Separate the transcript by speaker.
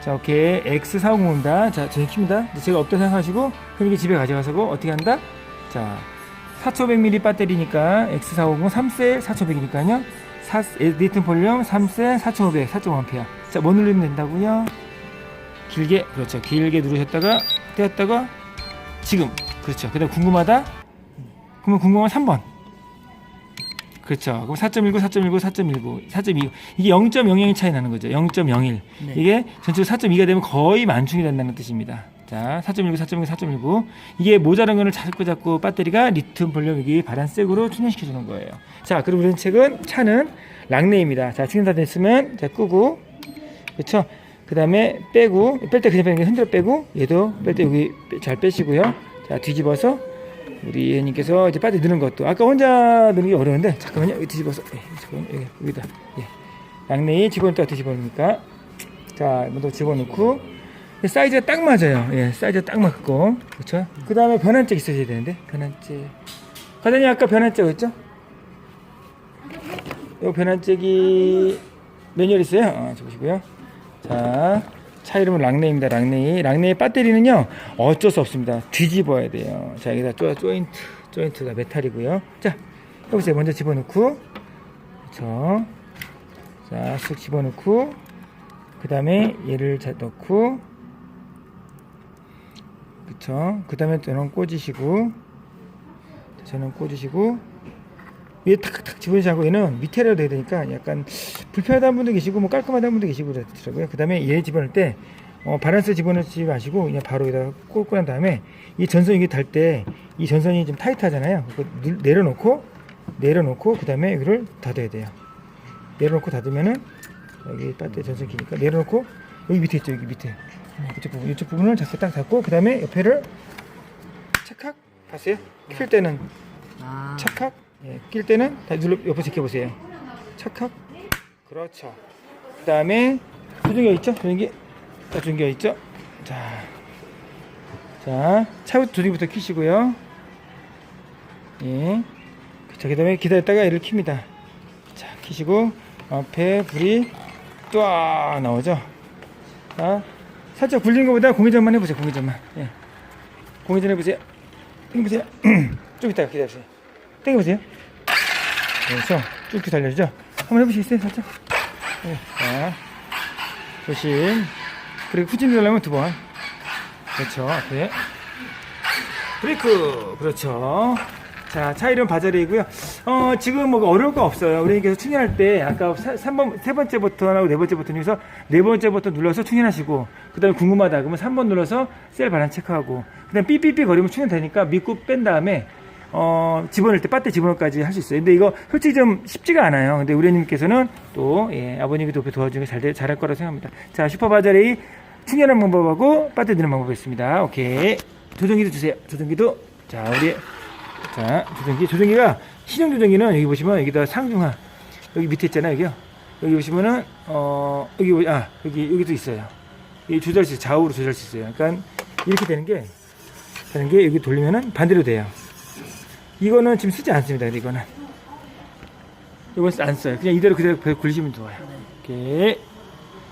Speaker 1: 자, 오케이. X450입니다. 자, 저희 킵니다. 제가 없다 생각하시고, 그럼 이게 집에 가져가서 어떻게 한다? 자, 4500mAh 배터리니까 X450 3셀 4500이니까요. 4, 리튬 폴륨 3셀 4500, 4.5A. 자, 뭐 누르면 된다고요? 길게, 그렇죠. 길게 누르셨다가, 떼었다가, 지금. 그렇죠. 그 다음 궁금하다? 그러면 궁금한 3번. 그렇죠. 그럼 4.19, 4.19, 4.19, 4.2. 이게 0.00 차이 나는 거죠. 0.01.
Speaker 2: 네.
Speaker 1: 이게 전체로 4.2가 되면 거의 만충이 된다는 뜻입니다. 자, 4.19, 4.19, 4.19. 이게 모자란 거를 자꾸 자꾸 배터리가 리튬 볼륨 여기 바란색으로 충전시켜 주는 거예요. 자, 그리고 우리 책은 차는 랑네입니다. 자, 충전 다 됐으면 자, 끄고. 그렇죠? 그 다음에 빼고 뺄 때 그냥 빼는 게 흔들어 빼고 얘도 뺄 때 여기 빼- 잘 빼시고요. 자, 뒤집어서 우리 예님께서 이제 빠져 넣는 것도 아까 혼자 넣는 게 어려운데 잠깐만요. 여기 뒤집어서 예, 잠깐만 여기 여기다. 예. 랑네이 집어넣다 뒤집어놓으니까 자, 먼저 집어넣고 사이즈가 딱 맞아요. 예, 사이즈가 딱 맞고 그렇죠. 그 다음에 변환잭 있어야 되는데 변환잭. 과장님 아까 변환잭 있죠? 요 변환잭이 매뉴얼 있어요. 어, 저 보시고요. 자, 차 이름은 랑네입니다. 랑네이. 랑네이 배터리는요 어쩔 수 없습니다. 뒤집어야 돼요. 자, 여기다 쪼, 조인트, 조인트가 메탈이고요. 자, 여보세요. 먼저 집어넣고, 그렇죠. 자, 쑥 집어넣고, 그 다음에 얘를 자 넣고, 그쵸. 그 다음에 저는 꽂으시고, 저는 꽂으시고, 위에 탁탁 집어넣으시고 얘는 밑에라 돼야 되니까 약간 불편하다는 분도 계시고 뭐 깔끔하다는 분도 계시고 그렇더라고요. 그 다음에 얘 집어넣을 때 어, 바란스 집어넣지 마시고 그냥 바로 여기다가 꽂고 난 다음에 이 전선 이게 달 때 이 전선이 좀 타이트하잖아요. 내려놓고 내려놓고 그 다음에 여기를 닫아야 돼요. 내려놓고 닫으면은 여기 배터리 전선 기니까 내려놓고 여기 밑에 있죠 여기 밑에 이쪽 부분 이쪽 부분을 자꾸 딱 닫고 그 다음에 옆에를 착각 봤어요? 킬 때는
Speaker 2: 아,
Speaker 1: 착각 예, 낄 때는 다 눌러 옆에 지켜보세요. 착각. 그렇죠. 그 다음에 조종기가 있죠? 조종기 자 조종기가 있죠? 자, 자 차부터 조종기부터 키시고요. 예. 자, 그 다음에 기다렸다가 얘를 킵니다. 자 키시고 앞에 불이 뚜아 나오죠? 자 살짝 굴리는 것보다 공회전만 해보세요. 공회전만. 예. 공회전 해보세요. 당겨보세요. 좀 이따가 기다려주세요 당겨보세요 그래서 쭉쭉 달려주죠 한번 해보시겠어요 살짝 네. 자 조심 그리고 후진 들려면 두 번 그렇죠 앞에 브레이크 그렇죠 자, 차 이름 바자리이고요. 어, 지금 뭐 어려울 거 없어요. 우리께서 충전할 때 아까 3번, 세 번째 버튼하고 네 번째 버튼 중에서 네 번째 버튼 눌러서 충전하시고, 그 다음에 궁금하다. 그러면 3번 눌러서 셀 반환 체크하고, 그 다음에 삐삐삐 거리면 충전되니까 믿고 뺀 다음에, 어, 집어넣을 때 배터리 집어넣을까지 할 수 있어요. 근데 이거 솔직히 좀 쉽지가 않아요. 근데 우리님께서는 또, 예, 아버님이 도 도와주는 게 잘, 돼- 잘할 거라고 생각합니다. 자, 슈퍼 바자리 충전하는 방법하고 배터리 넣는 방법이 있습니다. 오케이. 조종기도 주세요. 조종기도. 자, 우리 자, 조종기. 조종기가, 신형 조종기는 여기 보시면 여기다 상중하. 여기 밑에 있잖아요, 여기요. 여기 보시면은, 어, 여기, 보- 아, 여기, 여기도 있어요. 이 조절 수, 좌우로 조절 수 있어요. 그러니까 이렇게 되는 게, 되는 게 여기 돌리면은 반대로 돼요. 이거는 지금 쓰지 않습니다, 이거는. 이건 안 써요. 그냥 이대로 그대로 굴리시면 좋아요. 이렇게.